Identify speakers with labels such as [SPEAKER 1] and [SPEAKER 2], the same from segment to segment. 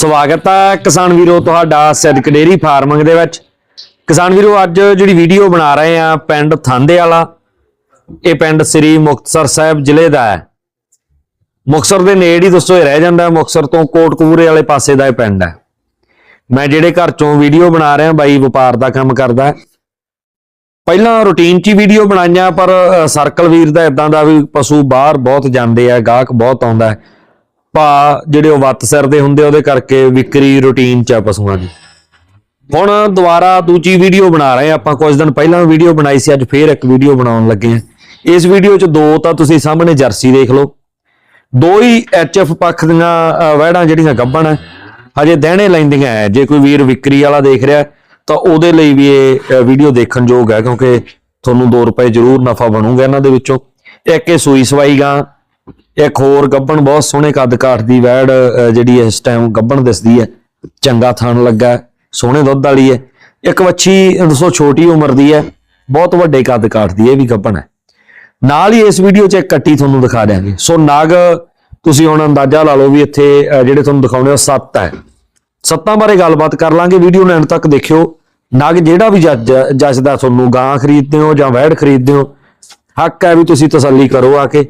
[SPEAKER 1] ਸਵਾਗਤ ਹੈ ਕਿਸਾਨ ਵੀਰੋ ਤੁਹਾਡਾ ਸਿੱਧਕ ਡੇਰੀ ਫਾਰਮਿੰਗ ਦੇ ਵਿੱਚ। ਕਿਸਾਨ ਵੀਰੋ, ਅੱਜ ਜਿਹੜੀ ਵੀਡੀਓ ਬਣਾ ਰਹੇ ਆ ਪਿੰਡ ਥਾਂਦੇ ਵਾਲਾ, ਇਹ ਪਿੰਡ ਸ੍ਰੀ ਮੁਕਤਸਰ ਸਾਹਿਬ ਜ਼ਿਲ੍ਹੇ ਦਾ ਹੈ। ਮੁਕਤਸਰ ਦੇ ਨੇੜੇ ਹੀ ਦੋਸਤੋ ਇਹ ਰਹਿ ਜਾਂਦਾ ਹੈ, ਮੁਕਤਸਰ ਤੋਂ ਕੋਟਕਪੂਰੇ ਵਾਲੇ ਪਾਸੇ ਦਾ ਇਹ ਪਿੰਡ ਹੈ। ਮੈਂ ਜਿਹੜੇ ਘਰ ਚੋਂ ਵੀਡੀਓ ਬਣਾ ਰਿਹਾ, ਬਾਈ ਵਪਾਰ ਦਾ ਕੰਮ ਕਰਦਾ ਪਹਿਲਾਂ ਰੂਟੀਨ 'ਚ ਹੀ ਵੀਡੀਓ ਬਣਾਈਆਂ, ਪਰ ਸਰਕਲ ਵੀਰ ਦਾ ਇਦਾਂ ਦਾ ਵੀ ਪਸ਼ੂ ਬਾਹਰ ਬਹੁਤ ਜਾਂਦੇ ਆ, ਗਾਹਕ ਬਹੁਤ ਆਉਂਦਾ ਹੈ। ਭਾ ਜਿਹੜੇ ਉਹ ਵੱਤ ਸਿਰ ਦੇ ਹੁੰਦੇ ਉਹਦੇ ਕਰਕੇ ਵਿਕਰੀ ਰੂਟੀਨ 'ਚ ਆ ਪਸ਼ੂਆਂ ਦੀ ਹੁਣ ਦੁਬਾਰਾ ਦੂਜੀ ਵੀਡੀਓ ਬਣਾ ਰਹੇ ਆਪਾਂ ਕੁਝ ਦਿਨ ਪਹਿਲਾਂ ਵੀਡੀਓ ਬਣਾਈ ਸੀ, ਅੱਜ ਫੇਰ ਇੱਕ ਵੀਡੀਓ ਬਣਾਉਣ ਲੱਗੇ ਆ ਇਸ ਵੀਡੀਓ 'ਚ ਦੋ ਤਾਂ ਤੁਸੀਂ ਸਾਹਮਣੇ ਜਰਸੀ ਦੇਖ ਲਓ। ਦੋ ਹੀ ਐਚਐਫ ਪੱਖ ਦੀਆਂ ਵਹਿੜਾਂ ਜਿਹੜੀਆਂ ਗੱਭਣ ਹੈ ਹਜੇ ਦਹਿਣੇ ਲੈਂਦੀਆਂ ਹੈ ਜੇ ਕੋਈ ਵੀਰ ਵਿਕਰੀ ਵਾਲਾ ਦੇਖ ਰਿਹਾ, ਤਾਂ ਉਹਦੇ ਲਈ ਵੀ ਇਹ ਵੀਡੀਓ ਦੇਖਣ ਯੋਗ ਹੈ, ਕਿਉਂਕਿ ਤੁਹਾਨੂੰ 2 ਰੁਪਏ ਜ਼ਰੂਰ ਨਫਾ ਬਣੂਗਾ ਇਹਨਾਂ ਦੇ ਵਿੱਚੋਂ। ਇੱਕ ਇਹ ਸੂਈ ਸਵਾਈ ਗਾਂ ਇੱਕ ਹੋਰ ਗੱਬਣ ਬਹੁਤ ਸੋਹਣੇ ਕੱਦ ਕਾਠ ਦੀ ਵੈੜ ਅ, ਜਿਹੜੀ ਇਸ ਟਾਈਮ ਗੱਬਣ ਦਿਸਦੀ ਹੈ ਚੰਗਾ ਥਣ ਲੱਗਾ ਸੋਹਣੇ ਦੁੱਧ ਵਾਲੀ ਹੈ। ਇੱਕ ਵੱਛੀ ਦੱਸੋ ਛੋਟੀ ਉਮਰ ਦੀ ਹੈ ਬਹੁਤ ਵੱਡੇ ਕੱਦ ਕਾਠ ਦੀ ਇਹ ਵੀ ਗੱਬਣ ਹੈ। ਨਾਲ ਹੀ ਇਸ ਵੀਡੀਓ 'ਚ ਇੱਕ ਕੱਟੀ ਤੁਹਾਨੂੰ ਦਿਖਾ ਦਿਆਂਗੇ। ਸੋ ਨਗ ਤੁਸੀਂ ਹੁਣ ਅੰਦਾਜ਼ਾ ਲਾ ਲਓ ਵੀ ਇੱਥੇ ਜਿਹੜੇ ਤੁਹਾਨੂੰ ਦਿਖਾਉਣੇ ਉਹ ਸੱਤ ਹੈ। ਸੱਤਾਂ ਬਾਰੇ ਗੱਲਬਾਤ ਕਰ ਲਾਂਗੇ ਵੀਡੀਓ ਨੂੰ ਐਂਡ ਤੱਕ ਦੇਖਿਓ। ਨਗ ਜਿਹੜਾ ਵੀ ਜੱਜ ਜੱਜਦਾ ਤੁਹਾਨੂੰ ਗਾਂ ਖਰੀਦਦੇ ਹੋ ਜਾਂ ਵੈੜ ਖਰੀਦਦੇ ਹੋ ਹੱਕ ਹੈ ਵੀ ਤੁਸੀਂ ਤਸੱਲੀ ਕਰੋ ਆ ਕੇ।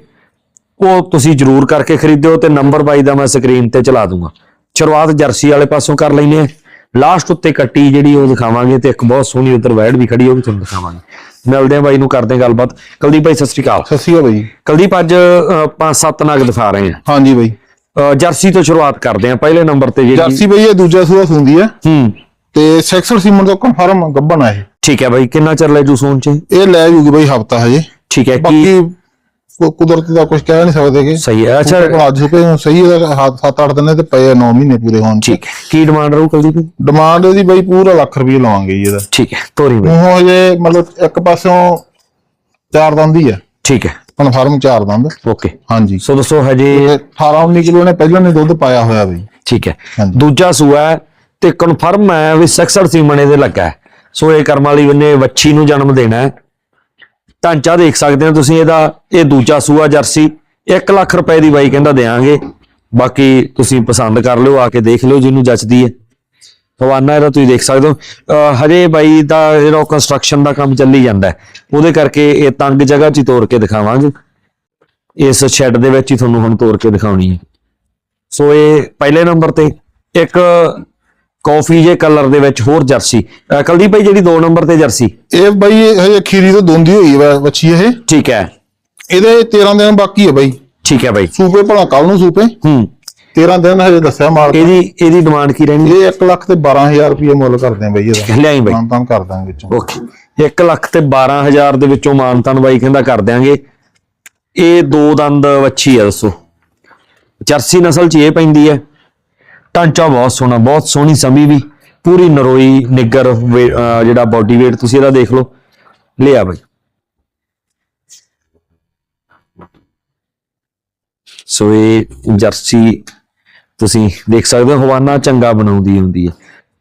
[SPEAKER 1] ਉਹ ਤੁਸੀਂ ਜਰੂਰ ਕਰਕੇ ਖਰੀਦਿਓ ਤੇ ਨੰਬਰ ਬਾਈ ਦਾ ਮੈਂ ਸਕਰੀਨ ਤੇ ਚਲਾ ਦੂੰਗਾ। ਸ਼ੁਰੂਆਤ ਜਰਸੀ ਵਾਲੇ ਪਾਸੋਂ ਕਰ ਲੈਨੇ ਆ ਲਾਸਟ ਉੱਤੇ ਕੱਟੀ ਜਿਹੜੀ ਉਹ ਦਿਖਾਵਾਂਗੇ ਤੇ ਇੱਕ ਬਹੁਤ ਸੋਹਣੀ ਉਧਰ ਵੈੜ ਵੀ ਖੜੀ ਉਹ ਵੀ ਤੁਹਾਨੂੰ ਦਿਖਾਵਾਂਗੇ। ਮਿਲਦੇ ਆ ਬਾਈ ਨੂੰ ਕਰਦੇ ਆ ਗੱਲਬਾਤ। ਕੁਲਦੀਪ ਭਾਈ ਸਤਿ ਸ਼੍ਰੀ ਅਕਾਲ।
[SPEAKER 2] ਸਤਿ ਸ਼੍ਰੀ ਅਕਾਲ ਬਾਈ।
[SPEAKER 1] ਕੁਲਦੀਪ ਅੱਜ ਪੰਜ ਸੱਤ ਨਗ ਦਿਖਾ ਰਹੇ ਆ
[SPEAKER 2] ਹਾਂਜੀ ਬਾਈ।
[SPEAKER 1] ਜਰਸੀ ਤੋਂ ਸ਼ੁਰੂਆਤ ਕਰਦੇ ਆ ਪਹਿਲੇ ਨੰਬਰ ਤੇ ਜਿਹੜੀ
[SPEAKER 2] ਜਰਸੀ ਬਾਈ ਇਹ ਦੂਜਾ ਸੂਆ ਸੁੰਦੀ ਹੈ
[SPEAKER 1] ਹੂੰ।
[SPEAKER 2] ਤੇ ਸੈਕਸਰ ਸੀਮਨ ਤੋਂ ਕਨਫਰਮ ਗੱਬਨ ਆ ਇਹ।
[SPEAKER 1] ਠੀਕ ਹੈ ਬਾਈ ਕਿੰਨਾ ਚਿਰ ਲੈ ਜੂ ਸੋਨ ਚ?
[SPEAKER 2] ਇਹ ਲੈ ਜੂਗੀ ਬਾਈ ਹਫਤਾ ਹਜੇ।
[SPEAKER 1] ਠੀਕ ਹੈ ਕੀ
[SPEAKER 2] ਬਾਕੀ ਕੋ- ਕੁਦਰਤ ਦਾ ਕੁਝ ਕਹਿ ਨਹੀਂ ਸਕਦੇ ਕਿ
[SPEAKER 1] ਸਹੀ ਹੈ। ਅੱਛਾ।
[SPEAKER 2] ਅੱਛਾ ਅੱਜ ਸੁਪੇ ਸਹੀ ਇਹਦਾ ਹੱਥ 7-8 ਦਿਨ ਤੇ ਪਏ 9 ਮਹੀਨੇ ਪੂਰੇ ਹੋਣ
[SPEAKER 1] ਠੀਕ ਹੈ। ਕੀ ਡਿਮਾਂਡ ਰਹੂ ਕੁਲਦੀਪ
[SPEAKER 2] ਡਿਮਾਂਡ ਇਹਦੀ ਬਾਈ ਪੂਰਾ ਲੱਖ ਰੁਪਏ ਲਵਾਂਗੇ ਜੀ ਇਹਦਾ।
[SPEAKER 1] ਠੀਕ ਹੈ ਤੋਰੀ ਬਾਈ।
[SPEAKER 2] ਉਹ ਹਜੇ ਮਤਲਬ ਇੱਕ ਪਾਸਿਓਂ ਚਾਰ ਦੰਦ ਹੀ ਆ।
[SPEAKER 1] ਠੀਕ ਹੈ।
[SPEAKER 2] ਕਨਫਰਮ ਚਾਰ ਦੰਦ।
[SPEAKER 1] ਓਕੇ
[SPEAKER 2] ਹਾਂਜੀ।
[SPEAKER 1] ਸੋ ਦੋਸਤੋ ਹਜੇ
[SPEAKER 2] 18-19 ਕਿਲੋ ਨੇ ਪਹਿਲਾਂ ਨੇ ਦੁੱਧ ਪਾਇਆ ਹੋਇਆ ਬਈ।
[SPEAKER 1] ਠੀਕ ਹੈ।
[SPEAKER 2] ਹਾਂਜੀ।
[SPEAKER 1] ਦੂਜਾ ਸੂਆ ਹੈ ਤੇ ਕਨਫਰਮ ਹੈ ਵੀ 66 ਸੀਮਣੇ ਦੇ ਲੱਗਾ ਹੈ। ਸੋ ਇਹ ਕਰਮ ਵਾਲੀ ਨੇ ਵੱਛੀ ਨੂੰ ਜਨਮ ਦੇਣਾ ਹੈ। ਢਾਂਚਾ ਦੇਖ ਸਕਦੇ ਹੋ ਤੁਸੀਂ ਇਹਦਾ, ਇਹ ਦੂਜਾ ਸੂਆ ਜਰਸੀ 1 ਲੱਖ ਰੁਪਏ ਦੀ ਬਾਈ ਕਹਿੰਦਾ ਦੇਾਂਗੇ ਬਾਕੀ ਤੁਸੀਂ ਪਸੰਦ ਕਰ ਲਿਓ, ਆ ਕੇ ਦੇਖ ਲਿਓ ਜਿਹਨੂੰ ਜੱਚਦੀ ਹੈ। ਹਵਾਨਾ ਇਹਦਾ ਤੁਸੀਂ ਦੇਖ ਸਕਦੇ ਹੋ। ਹਜੇ ਬਾਈ ਦਾ ਜਿਹੜਾ ਕੰਸਟਰਕਸ਼ਨ ਦਾ ਕੰਮ ਚੱਲੀ ਜਾਂਦਾ ਉਹਦੇ ਕਰਕੇ ਇਹ ਤੰਗ ਜਗ੍ਹਾ 'ਚ ਹੀ ਤੋੜ ਕੇ ਦਿਖਾਵਾਂਗੇ। ਇਸ ਸ਼ੈੱਡ ਦੇ ਵਿੱਚ ਹੀ ਤੁਹਾਨੂੰ ਹੁਣ ਤੋੜ ਕੇ ਦਿਖਾਉਣੀ ਹੈ। ਸੋ ਇਹ ਪਹਿਲੇ ਨੰਬਰ ਤੇ ਇੱਕ ਕਾਫੀ ਜੇ ਕਲਰ ਦੇ ਵਿੱਚ ਹੋਰ ਜਰਸੀ। ਅਹ ਕੁਲਦੀਪ ਭਾਈ ਜਿਹੜੀ 2 ਨੰਬਰ ਤੇ ਜਰਸੀ।
[SPEAKER 2] ਇਹ ਬਾਈ ਇਹ ਹਜੇ ਖੀਰੀ ਤੋਂ ਦੋਂਦੀ ਹੋਈ ਹੈ ਬੱਚੀ ਇਹ।
[SPEAKER 1] ਠੀਕ ਹੈ।
[SPEAKER 2] ਇਹਦੇ 13 ਦਿਨ ਬਾਕੀ ਹੈ ਬਾਈ।
[SPEAKER 1] ਠੀਕ ਹੈ ਭਾਈ
[SPEAKER 2] ਸੂਪੇ ਭਲਾ ਕੱਲ ਨੂੰ ਸੂਪੇ।
[SPEAKER 1] ਹੂੰ।
[SPEAKER 2] 13 ਦਿਨ ਹਜੇ ਦੱਸਿਆ ਮਾਲ
[SPEAKER 1] ਇਹਦੀ ਇਹਦੀ ਡਿਮਾਂਡ ਕੀ ਰਹਿਣੀ?
[SPEAKER 2] ਇਹ 1 ਲੱਖ ਤੇ 12000 ਰੁਪਏ ਮੁੱਲ ਕਰਦੇ ਆ ਬਾਈ ਇਹਦਾ।
[SPEAKER 1] ਲਿਆਈ ਬਾਈ।
[SPEAKER 2] ਮਾਨਤਾਨ ਕਰ ਦਾਂਗੇ ਵਿੱਚੋਂ।
[SPEAKER 1] ਓਕੇ। 1 ਲੱਖ ਤੇ 12000 ਦੇ ਵਿੱਚੋਂ ਮਾਨਤਨ ਬਾਈ ਕਹਿੰਦਾ ਕਰ ਦਿਆਂਗੇ। ਇਹ ਦੋ ਦੰਦ ਵੱਛੀ ਆ ਦੱਸੋ। ਜਰਸੀ ਨਸਲ ਚ ਇਹ ਪੈਂਦੀ ਹੈ। ਢਾਂਚਾ ਬਹੁਤ ਸੋਹਣਾ, ਬਹੁਤ ਸੋਹਣੀ ਸਮੀ ਵੀ, ਪੂਰੀ ਨਰੋਈ, ਨਿੱਗਰ ਜਿਹੜਾ ਬਾਡੀ weight ਤੁਸੀਂ ਇਹਦਾ ਦੇਖ ਲਓ। ਲਿਆ ਬਾਈ। ਸੋ ਇਹ ਜਰਸੀ ਤੁਸੀਂ ਦੇਖ ਸਕਦੇ ਹੋ, ਹਵਾਨਾ ਚੰਗਾ ਬਣਾਉਂਦੀ ਹੁੰਦੀ ਹੈ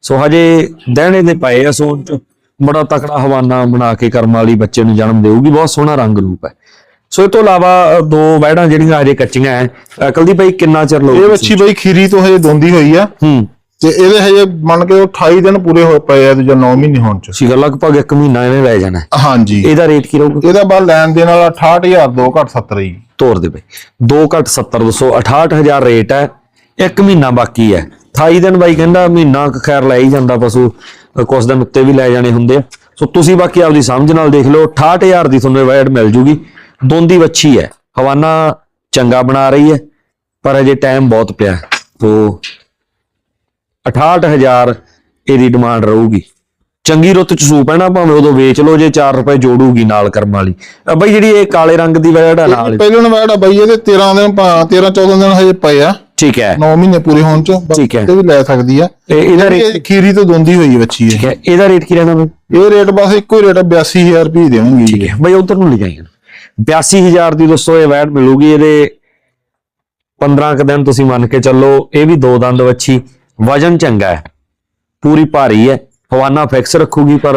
[SPEAKER 1] ਸੋ ਹਜੇ ਦਹਿਣੇ ਦੇ ਪਏ ਆ ਸੋਨ ਚ, ਬੜਾ ਤਕੜਾ ਹਵਾਨਾ ਬਣਾ ਕੇ ਕਰਮ ਵਾਲੀ ਬੱਚੇ ਨੂੰ ਜਨਮ ਦੇਊਗੀ, ਬਹੁਤ ਸੋਹਣਾ ਰੰਗ ਰੂਪ ਹੈ। ਸੋ ਇਹ ਤੋਂ ਇਲਾਵਾ ਦੋ ਵੈੜਾਂ ਜਿਹੜੀਆਂ ਹਜੇ ਕੱਚੀਆਂ ਐ। ਅ, ਕੁਲਦੀਪ ਭਾਈ ਕਿੰਨਾ ਚਿਰ
[SPEAKER 2] ਇਹ
[SPEAKER 1] ਲਓ
[SPEAKER 2] ਬੱਚੀ ਬਾਈ ਖੀਰੀ ਤੋਂ ਹਜੇ ਦੋਂਦੀ ਹੋਈ ਆ।
[SPEAKER 1] ਹੂੰ।
[SPEAKER 2] ਤੇ ਇਹਦੇ ਹਜੇ ਮੰਨ ਕੇ 28 ਦਿਨ ਪੂਰੇ ਹੋਏ ਪਏ ਆ ਦੂਜਾ 9 ਮਹੀਨੇ ਹੋਣ ਚ।
[SPEAKER 1] ਸੀਗਾ ਲਗਭਗ 1 ਮਹੀਨਾ ਇਹਨੇ ਲੈ ਜਾਣਾ। ਹੈ।
[SPEAKER 2] ਹਾਂਜੀ।
[SPEAKER 1] ਇਹਦਾ ਰੇਟ ਕੀ ਰਹੂਗਾ?
[SPEAKER 2] ਇਹਦਾ ਬਾਅਦ ਲੈਣ ਦੇਣ ਵਾਲਾ 68000 ਦੋ ਘੱਟ 70 ਹੀ।
[SPEAKER 1] ਤੋਰ ਦੇ ਬਈ। 2 ਘੱਟ 70 200 68000 ਰੇਟ ਹੈ 1 ਮਹੀਨਾ ਬਾਕੀ ਹੈ 28 ਦਿਨ ਬਾਈ ਕਹਿੰਦਾ ਮਹੀਨਾ ਖੈਰ ਲੈ ਹੀ ਜਾਂਦਾ ਪਸ਼ੂ। ਕੁਛ ਦਿਨ ਉੱਤੇ ਵੀ ਲੈ ਜਾਣੇ ਹੁੰਦੇ ਆ। ਸੋ ਤੁਸੀਂ ਬਾਕੀ ਆਪਦੀ ਸਮਝ ਨਾਲ ਦੇਖ ਲਓ 68000 ਦੀ ਤੁਹਾਨੂੰ ਵੈਡ ਮਿਲ ਜੂਗੀ। ਦੋਂਦੀ ਵੱਛੀ ਹੈ। ਹਵਾਨਾ ਚੰਗਾ ਬਣਾ ਰਹੀ ਹੈ ਪਰ ਅਜੇ ਟਾਈਮ ਬਹੁਤ ਪਿਆ ਹੈ। ਤੋ 68000 ਇਹਦੀ ਡਿਮਾਂਡ ਰਹੂਗੀ। ਚੰਗੀ ਰੁੱਤ ਚ ਸੂਪ ਹੈ ਨਾ ਭਾਵੇਂ ਉਦੋਂ ਵੇਚ ਲਓ ਜੇ 4 ਰੁਪਏ ਜੋੜੂਗੀ ਨਾਲ ਕਰਮ ਵਾਲੀ। ਬਈ ਜਿਹੜੀ ਇਹ ਕਾਲੇ ਰੰਗ ਦੀ ਵੈੜ ਹੈ ਨਾਲ
[SPEAKER 2] ਪਹਿਲੇ ਵੈੜਾ ਬਾਈ ਇਹਦੇ 13 ਦਿਨ 13 14 ਦਿਨ ਹਜੇ ਪਏ ਆ।
[SPEAKER 1] ਠੀਕ ਹੈ।
[SPEAKER 2] 9 ਮਹੀਨੇ ਪੂਰੇ ਹੋਣ ਚ
[SPEAKER 1] ਠੀਕ ਹੈ।
[SPEAKER 2] ਇਹ ਵੀ ਲੈ ਸਕਦੀ ਆ।
[SPEAKER 1] ਇਹ ਇਹਦਾ ਰੇਟ
[SPEAKER 2] ਖੀਰੀ ਤੋਂ ਦੋਂਦੀ ਹੋਈ ਹੈ। ਬੱਚੀ ਇਹ
[SPEAKER 1] ਠੀਕ ਹੈ। ਇਹਦਾ ਰੇਟ ਕੀ ਰਹਿਣਾ ਬਈ?
[SPEAKER 2] ਇਹ ਰੇਟ ਬਸ ਇੱਕੋ ਹੀ ਰੇਟ 82000 ਰੁਪਏ ਦੇਵਾਂਗੇ
[SPEAKER 1] ਠੀਕ ਹੈ। ਬਈ ਉਧਰ ਨੂੰ ਲੈ ਜਾਈਏ 82000 ਦੀ ਦੋਸਤੋ ਇਹ ਵੈਟ ਮਿਲੂਗੀ, ਇਹਦੇ 15 ਕ ਦਿਨ ਤੁਸੀਂ ਮੰਨ ਕੇ ਚੱਲੋ, ਇਹ ਵੀ ਦੋ ਦੰਦ ਵੱਛੀ, ਵਜਨ ਚੰਗਾ ਹੈ, ਪੂਰੀ ਭਾਰੀ ਹੈ, ਹਵਾਨਾ ਫਿਕਸ ਰੱਖੂਗੀ ਪਰ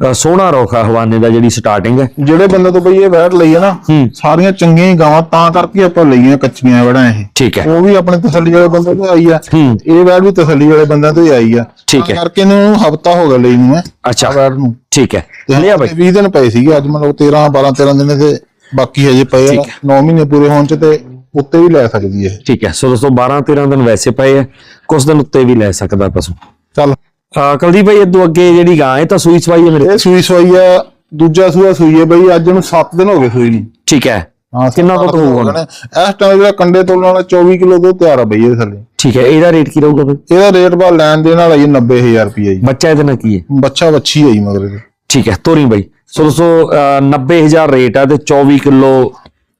[SPEAKER 1] ਸੋਹਣਾ ਰੋਖਾ ਹਵਾਨੇ ਦਾ ਜਿਹੜੀ ਸਟਾਰਟਿੰਗ ਹੈ।
[SPEAKER 2] ਜਿਹੜੇ ਬੰਦੇ ਤੋਂ ਬਈ ਇਹ ਵੈਟ ਲਈ ਹੈ ਨਾ ਸਾਰੀਆਂ ਚੰਗੀਆਂ ਹੀ ਗਾਵਾਂ ਤਾਂ ਕਰਕੇ ਆਪਾਂ ਲਈਆਂ ਕੱਚੀਆਂ ਵੜਾਂ ਇਹ।
[SPEAKER 1] ਠੀਕ ਹੈ।
[SPEAKER 2] ਉਹ ਵੀ ਆਪਣੇ ਤਸੱਲੀ ਵਾਲੇ ਬੰਦੇ ਤੋਂ ਆਈ ਆ ਇਹ ਵੈਟ ਵੀ ਤਸੱਲੀ ਵਾਲੇ ਬੰਦਿਆਂ ਤੋਂ ਹੀ ਆਈ ਆ
[SPEAKER 1] ਠੀਕ ਹੈ।
[SPEAKER 2] ਕਰਕੇ ਇਹਨੂੰ ਹਫਤਾ ਹੋ ਗਿਆ ਲਈ ਨੂੰ
[SPEAKER 1] ਅੱਛਾ।
[SPEAKER 2] ਵੈਟ ਨੂੰ।
[SPEAKER 1] ਠੀਕ ਹੈ। ਲਿਆ ਬਾਈ।
[SPEAKER 2] 20 ਦਿਨ ਪਏ ਸੀਗੇ ਅੱਜ ਮਤਲਬ 13 12 13 ਦਿਨ ਤੇ ਬਾਕੀ ਹਜੇ ਪਏ ਆ। 9 ਮਹੀਨੇ ਪੂਰੇ ਹੋਣ ਚ ਤੇ ਉੱਤੇ ਵੀ ਲੈ ਸਕਦੀ ਹੈ
[SPEAKER 1] ਠੀਕ ਹੈ। ਸੋ ਦੋਸਤੋ 12 13 ਦਿਨ ਵੈਸੇ ਪਏ ਆ। ਕੁਝ ਦਿਨ ਉੱਤੇ ਵੀ ਲੈ ਸਕਦਾ ਪਸ਼ੂ।
[SPEAKER 2] ਚੱਲ।
[SPEAKER 1] ਕੁਲਦੀਪ ਭਾਈ ਇਦੋਂ ਅੱਗੇ ਜਿਹੜੀ ਗਾਂ ਇਹ ਤਾਂ ਸੂਈ ਸਵਾਈ ਹੈ ਮੇਰੇ
[SPEAKER 2] ਇਹ ਸੂਈ ਸਵਾਈ ਆ ਦੂਜਾ ਸੂਆ ਸੂਈ ਹੈ ਬਈ ਅੱਜ ਨੂੰ 7 ਦਿਨ ਹੋ ਗਏ ਸੂਈ ਨੂੰ।
[SPEAKER 1] ਠੀਕ ਹੈ।
[SPEAKER 2] ਹਾਂ
[SPEAKER 1] ਕਿੰਨਾ ਦੁੱਧ ਹੋਊਗਾ?
[SPEAKER 2] ਇਸ ਟਾਈਮ ਜਿਹੜਾ ਕੰਡੇ ਤੋਲਣ ਵਾਲਾ 24 ਕਿਲੋ ਦੁੱਧ ਤਿਆਰ ਆ ਬਈ ਇਹਦੇ ਥੱਲੇ।
[SPEAKER 1] ਠੀਕ ਹੈ ਇਹਦਾ ਰੇਟ ਕੀ ਰਹੂਗਾ ਬਈ?
[SPEAKER 2] ਇਹਦਾ ਰੇਟ ਬਾ ਲੈਣ ਦੇਣ ਵਾਲਾ ਜੀ 90000 ਰੁਪਏ ਜੀ।
[SPEAKER 1] ਬੱਚਾ ਇਹਦੇ ਨਾਲ ਕੀ ਹੈ?
[SPEAKER 2] ਬੱਚਾ ਵੱਛੀ ਹੈ ਜੀ ਮਗਰ ਇਹਦੇ।
[SPEAKER 1] ਠੀਕ ਹੈ ਤੋਰੀ ਬਾਈ। ਸੋ ਦੋਸਤੋ ਅ, 90000 ਰੇਟ ਆ ਤੇ 24 ਕਿਲੋ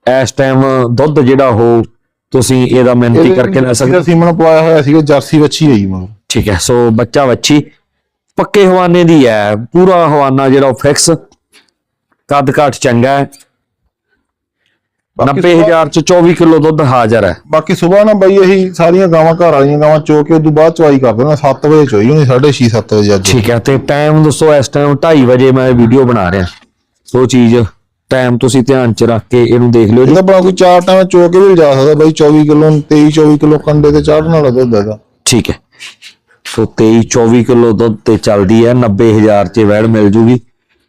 [SPEAKER 1] ਇਸ ਟਾਈਮ ਦੁੱਧ ਜਿਹੜਾ ਉਹ ਤੁਸੀਂ ਇਹਦਾ ਮਿਹਨਤੀ ਕਰਕੇ ਲੈ ਸਕਦੇ
[SPEAKER 2] ਸੀਮਨ ਪਵਾਇਆ ਹੋਇਆ ਸੀਗਾ ਜਰਸੀ ਵੱਛੀ ਹੈ ਜੀ ਮਗਰ।
[SPEAKER 1] ਠੀਕ ਹੈ ਸੋ ਬੱਚਾ ਵੱਛੀ ਪੱਕੇ ਹਵਾਨੇ ਦੀ ਹੈ ਪੂਰਾ ਹਵਾਨਾ ਜਿਹੜਾ ਉਹ ਫਿਕਸ ਕੱਦ ਕਾਠ ਚੰਗਾ ਹੈ।
[SPEAKER 2] ਬਾਕੀ
[SPEAKER 1] 90000 ਚ 24 ਕਿਲੋ ਦੁੱਧ ਹਾਜ਼ਰ ਹੈ।
[SPEAKER 2] ਬਾਕੀ ਸਵੇਰ ਨਾ ਬਈ ਇਹੀ ਸਾਰੀਆਂ ਗਾਵਾਂ ਘਰ ਵਾਲੀਆਂ ਗਾਵਾਂ ਚੋ ਕੇ ਉਦੋਂ ਬਾਅਦ ਚਵਾਈ ਕਰ ਦੇਣਾ 7 ਵਜੇ ਚੋਈ ਹੋਣੀ 6:30 7 ਵਜੇ ਅੱਜ।
[SPEAKER 1] ਠੀਕ ਹੈ ਤੇ ਟਾਈਮ ਦੱਸੋ ਇਸ ਟਾਈਮ 2:30 ਵਜੇ ਮੈਂ ਵੀਡੀਓ ਬਣਾ ਰਿਹਾ। ਸੋ ਚੀਜ਼ ਟਾਈਮ ਤੁਸੀਂ ਧਿਆਨ ਚ ਰੱਖ ਕੇ ਇਹਨੂੰ ਦੇਖ ਲਿਓ ਜੀ।
[SPEAKER 2] ਇਹਦਾ ਬਣਾ ਕੋਈ ਚਾਰ ਟਾਈਮ ਚੋ ਕੇ ਵੀ ਲਿਜਾ ਸਕਦਾ ਬਈ 24 ਕਿਲੋ 23 24 ਕਿਲੋ ਕੰਡੇ ਤੇ ਚਾੜਨ ਵਾਲਾ ਦੁੱਧ ਹੈਗਾ।
[SPEAKER 1] ਠੀਕ ਹੈ। ਸੋ 23 24 ਕਿਲੋ ਦੁੱਧ ਤੇ ਚੱਲਦੀ ਹੈ 90000 ਚ ਵੈੜ ਮਿਲ ਜੂਗੀ।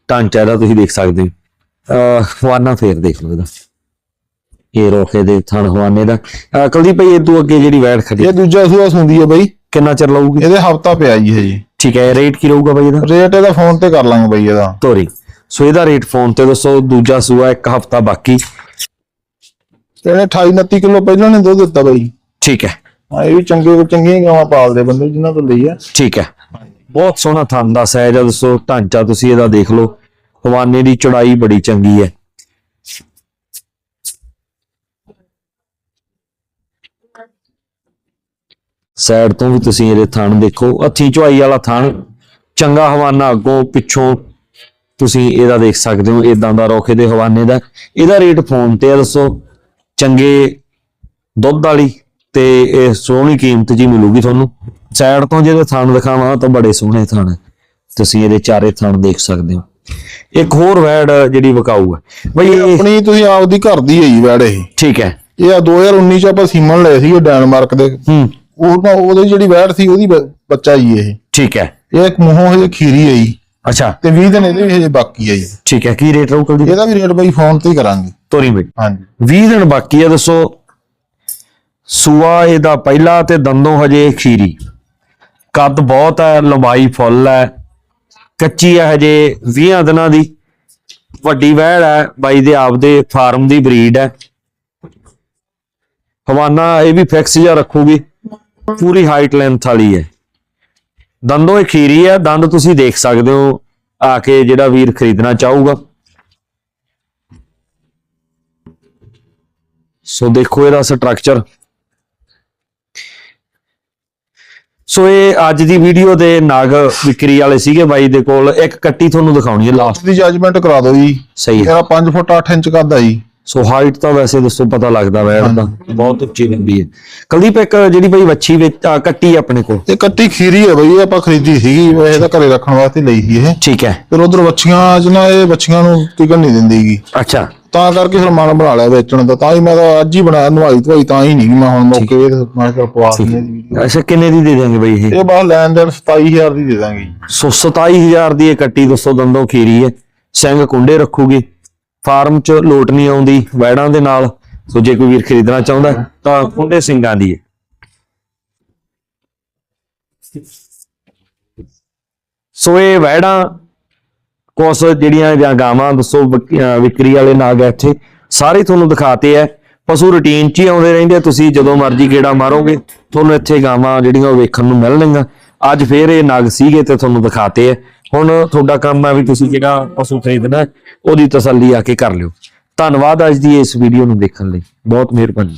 [SPEAKER 1] ਢਾਂਚਾ ਦਾ ਤੁਸੀਂ ਦੇਖ ਸਕਦੇ ਹੋ। ਹਵਾਨਾ ਫੇਰ ਦੇਖ ਲਓ ਇਹਦਾ। ਇਹ ਰੋਕੇ ਦੇ ਥਣ ਹਵਾਨੇ ਦਾ। ਕੁਲਦੀਪ ਭਾਈ ਇਹ ਤੋਂ ਅੱਗੇ ਜਿਹੜੀ ਵੈੜ ਖੜੀ।
[SPEAKER 2] ਇਹ ਦੂਜਾ ਸੂਆ ਸੁੰਦੀ ਹੈ ਬਈ।
[SPEAKER 1] ਕਿੰਨਾ ਚਿਰ ਲਊਗੀ?
[SPEAKER 2] ਇਹਦੇ ਹਫਤਾ ਪਿਆ ਜੀ ਹਜੇ
[SPEAKER 1] ਠੀਕ ਹੈ ਰੇਟ ਕੀ ਰਹੂਗਾ ਬਾਈ ਇਹਦਾ?
[SPEAKER 2] ਰੇਟ ਇਹਦਾ ਫੋਨ ਤੇ ਕਰ ਲਾਂਗੇ ਬਈ ਇਹਦਾ।
[SPEAKER 1] ਤੋਰੀ। ਸੋ ਇਹਦਾ ਰੇਟ ਫੋਨ ਤੇ ਦੱਸੋ ਦੂਜਾ ਸੂਆ ਇੱਕ ਹਫਤਾ ਬਾਕੀ।
[SPEAKER 2] ਇਹਨੇ 28 29 ਕਿਲੋ ਪਹਿਲਾਂ ਨੇ ਦੁੱਧ ਦਿੱਤਾ ਬਈ।
[SPEAKER 1] ਠੀਕ ਹੈ।
[SPEAKER 2] ਹਾਂ, ਇਹ ਵੀ ਚੰਗੇ ਚੰਗੀਆਂ ਗਾਵਾਂ ਪਾਲਦੇ ਬੰਦੇ ਜਿਨ੍ਹਾਂ ਤੋਂ ਲਈ ਆ।
[SPEAKER 1] ਠੀਕ ਹੈ। ਬਹੁਤ ਸੋਹਣਾ ਥਣ ਦਾ ਸਾਈਜ਼ ਆ ਦੱਸੋ, ਢਾਂਚਾ ਤੁਸੀਂ ਇਹਦਾ ਦੇਖ ਲਓ। ਹਵਾਨੇ ਦੀ ਚੌੜਾਈ ਬੜੀ ਚੰਗੀ ਹੈ। ਸਾਈਡ ਤੋਂ ਵੀ ਤੁਸੀਂ ਇਹਦੇ ਥਣ ਦੇਖੋ। ਹੱਥੀ ਚੁਆਈ ਵਾਲਾ ਥਣ, ਚੰਗਾ ਹਵਾਨਾ ਅੱਗੋਂ ਪਿੱਛੋਂ ਤੁਸੀਂ ਇਹਦਾ ਦੇਖ ਸਕਦੇ ਹੋ ਇਦਾਂ ਦਾ ਰੋਖੇ ਦੇ ਹਵਾਨੇ ਦਾ। ਇਹਦਾ ਰੇਟ ਫੋਨ ਤੇ ਆ ਦੱਸੋ, ਚੰਗੇ ਦੁੱਧ ਵਾਲੀ। ਤੇ ਇਹ ਸੋਹਣੀ ਕੀਮਤ ਜੀ ਮਿਲੂਗੀ ਤੁਹਾਨੂੰ। ਸਾਈਡ ਤੋਂ ਜਿਹੜੇ ਥਣ ਦਿਖਾਵਾਂ ਤਾਂ ਬੜੇ ਸੋਹਣੇ ਥਣ ਤੁਸੀਂ ਇਹਦੇ ਚਾਰੇ ਥਣ ਦੇਖ ਸਕਦੇ ਹੋ। ਇੱਕ ਹੋਰ ਵੈੜ ਜਿਹੜੀ ਵਿਕਾਊ ਹੈ। ਬਈ
[SPEAKER 2] ਆਪਣੀ ਤੁਸੀਂ ਆਪਦੀ ਘਰ ਦੀ ਹੈ ਜੀ ਵੈੜ ਇਹ।
[SPEAKER 1] ਠੀਕ ਹੈ।
[SPEAKER 2] ਇਹ ਆ 2019 ਚ ਆਪਾਂ ਸੀਮਨ ਲਏ ਸੀ ਡੈਨਮਾਰਕ ਦੇ।
[SPEAKER 1] ਹੂੰ।
[SPEAKER 2] ਉਹ ਉਹਦੀ ਜਿਹੜੀ ਵੈੜ ਸੀ ਉਹਦੀ ਬੱਚਾ ਜੀ ਇਹ।
[SPEAKER 1] ਠੀਕ ਹੈ।
[SPEAKER 2] ਇਹ ਇੱਕ ਮੂੰਹੋਂ ਹਜੇ ਖੀਰੀ ਹੈ ਜੀ।
[SPEAKER 1] ਅੱਛਾ।
[SPEAKER 2] ਤੇ 20 ਦਿਨ ਇਹਦੇ ਹਜੇ ਬਾਕੀ ਹੈ ਜੀ।
[SPEAKER 1] ਠੀਕ ਹੈ। ਕੀ ਰੇਟ ਰਹੂਗਾ
[SPEAKER 2] ਇਹਦਾ ਵੀ ਰੇਟ ਬਈ ਫੋਨ ਤੇ ਹੀ ਕਰਾਂਗੇ।
[SPEAKER 1] ਤੋਰੀ ਬਈ।
[SPEAKER 2] ਹਾਂਜੀ।
[SPEAKER 1] 20 ਦਿਨ ਬਾਕੀ ਹੈ ਦੱਸੋ। ਸੂਆ ਇਹਦਾ ਪਹਿਲਾ ਤੇ ਦੰਦੋਂ ਹਜੇ ਖੀਰੀ। ਕੱਦ ਬਹੁਤ ਹੈ, ਲੰਬਾਈ ਫੁੱਲ ਹੈ, ਕੱਚੀ ਹੈ ਹਜੇ 20 ਦਿਨਾਂ ਦੀ। ਵੱਡੀ ਵਹਿੜ ਹੈ, ਬਾਈ ਦੇ ਆਪਦੇ ਫਾਰਮ ਦੀ ਬਰੀਡ ਹੈ। ਹਵਾਨਾ ਇਹ ਵੀ ਫਿਕਸ ਜਿਹਾ ਰੱਖੂਗੀ, ਪੂਰੀ ਹਾਈਟ ਲੈਂਥ ਵਾਲੀ ਹੈ। ਦੰਦੋਂ ਇਹ ਖੀਰੀ ਹੈ, ਦੰਦ ਤੁਸੀਂ ਦੇਖ ਸਕਦੇ ਹੋ, ਆ ਕੇ ਜਿਹੜਾ ਵੀਰ ਖਰੀਦਣਾ ਚਾਹੂਗਾ। ਸੋ ਦੇਖੋ ਇਹਦਾ ਸਟਰਕਚਰ ਸੋ ਇਹ ਅੱਜ ਦੀ ਵੀਡੀਓ ਦੇ ਨਾਗ ਵਿਕਰੀ ਵਾਲੇ ਸੀਗੇ ਬਾਈ ਦੇ ਕੋਲ। ਇੱਕ ਕੱਟੀ ਤੁਹਾਨੂੰ ਦਿਖਾਉਣੀ ਹੈ ਲਾਸਟ
[SPEAKER 2] ਦੀ ਜੱਜਮੈਂਟ ਕਰਾ ਦਿਓ ਜੀ।
[SPEAKER 1] ਸਹੀ ਹੈ।
[SPEAKER 2] ਇਹਦਾ 5 ਫੁੱਟ 8 ਇੰਚ ਕੱਦ ਆ ਜੀ।
[SPEAKER 1] ਸੋ ਹਾਈਟ ਤਾਂ ਵੈਸੇ ਦੱਸੋ ਪਤਾ ਲੱਗਦਾ ਵੈੜ ਦਾ ਬਹੁਤ ਉੱਚੀ ਲੰਬੀ ਹੈ। ਕੁਲਦੀਪ ਇੱਕ ਜਿਹੜੀ ਬਾਈ ਵੱਛੀ ਵਿੱਚ ਕੱਟੀ ਆਪਣੇ ਕੋਲ।
[SPEAKER 2] ਇਹ ਕੱਟੀ ਖੀਰੀ ਹੈ ਬਈ ਆਪਾਂ ਖਰੀਦੀ ਸੀਗੀ। ਇਹ ਤਾਂ ਘਰੇ ਰੱਖਣ ਵਾਸਤੇ ਲਈ ਸੀ ਇਹ।
[SPEAKER 1] ਠੀਕ ਹੈ।
[SPEAKER 2] ਫਿਰ ਉਧਰ ਬੱਚੀਆਂ ਜਿਹਨਾਂ ਇਹ ਬੱਚੀਆਂ ਨੂੰ ਟਿਕਣ ਨਹੀਂ ਦਿੰਦੀਗੀ
[SPEAKER 1] ਅੱਛਾ।
[SPEAKER 2] ਤਾਂ ਕਰਕੇ ਫਿਰ ਮਨ ਬਣਾ ਲਿਆ ਵੇਚਣ ਦਾ ਤਾਂ ਹੀ ਮੈਂ ਤਾਂ ਅੱਜ ਹੀ ਬਣਾਇਆ ਨਵਾਈ ਧਵਾਈ ਤਾਂ ਹੀ ਨਹੀਂ ਮੈਂ ਹੁਣ ਮੌਕੇ ਇਹ ਮੈਂ ਕਿਹਾ ਪਵਾ ਦਿੰਦੇ ਵੀਡੀਓ
[SPEAKER 1] ਅੱਛਾ ਕਿੰਨੇ ਦੀ ਦੇ ਦੇਣਗੇ ਬਾਈ ਇਹ?
[SPEAKER 2] ਇਹ ਬਾਅਦ ਲੈਣ ਦੇਣ 27000 ਦੀ ਦੇ ਦਾਂਗੇ ਜੀ।
[SPEAKER 1] ਸੋ 27000 ਦੀ ਇਹ ਕੱਟੀ ਦੱਸੋ ਦੰਦੋਂ ਖੀਰੀ ਹੈ ਸਿੰਘ ਕੁੰਡੇ ਰੱਖੂਗੀ ਫਾਰਮ 'ਚ ਲੋਟ ਨਹੀਂ ਆਉਂਦੀ ਵੈੜਾਂ ਦੇ ਨਾਲ। ਸੋ ਜੇ ਕੋਈ ਵੀਰ ਖਰੀਦਣਾ ਚਾਹੁੰਦਾ ਹੈ, ਤਾਂ ਕੁੰਡੇ ਸਿੰਘਾਂ ਦੀ ਹੈ ਸੋ ਇਹ ਵੈੜਾਂ ਕੁਛ ਜਿਹੜੀਆਂ ਜਾਂ ਗਾਵਾਂ, ਦੱਸੋ ਵਿਕਰੀ ਵਾਲੇ ਨਾਗ ਹੈ ਇੱਥੇ, ਸਾਰੇ ਤੁਹਾਨੂੰ ਦਿਖਾਤੇ ਐ ਪਸ਼ੂ ਰੁਟੀਨ 'ਚ ਹੀ ਆਉਂਦੇ ਰਹਿੰਦੇ ਤੁਸੀਂ ਜਦੋਂ ਮਰਜ਼ੀ ਗੇੜਾ ਮਾਰੋਗੇ, ਤੁਹਾਨੂੰ ਇੱਥੇ ਗਾਵਾਂ ਜਿਹੜੀਆਂ ਉਹ ਵੇਖਣ ਨੂੰ ਮਿਲਣਗੀਆਂ। ਅੱਜ ਫੇਰ ਇਹ ਨਾਗ ਸੀਗੇ ਤੇ ਤੁਹਾਨੂੰ ਦਿਖਾਤੇ ਐ ਹੁਣ ਤੁਹਾਡਾ ਕੰਮ ਹੈ ਵੀ ਤੁਸੀਂ ਜਿਹੜਾ ਪਸ਼ੂ ਖਰੀਦਣਾ, ਉਹਦੀ ਤਸੱਲੀ ਆ ਕੇ ਕਰ ਲਿਓ। ਧੰਨਵਾਦ ਅੱਜ ਦੀ ਇਸ ਵੀਡੀਓ ਨੂੰ ਦੇਖਣ ਲਈ। ਬਹੁਤ ਮਿਹਰਬਾਨੀ।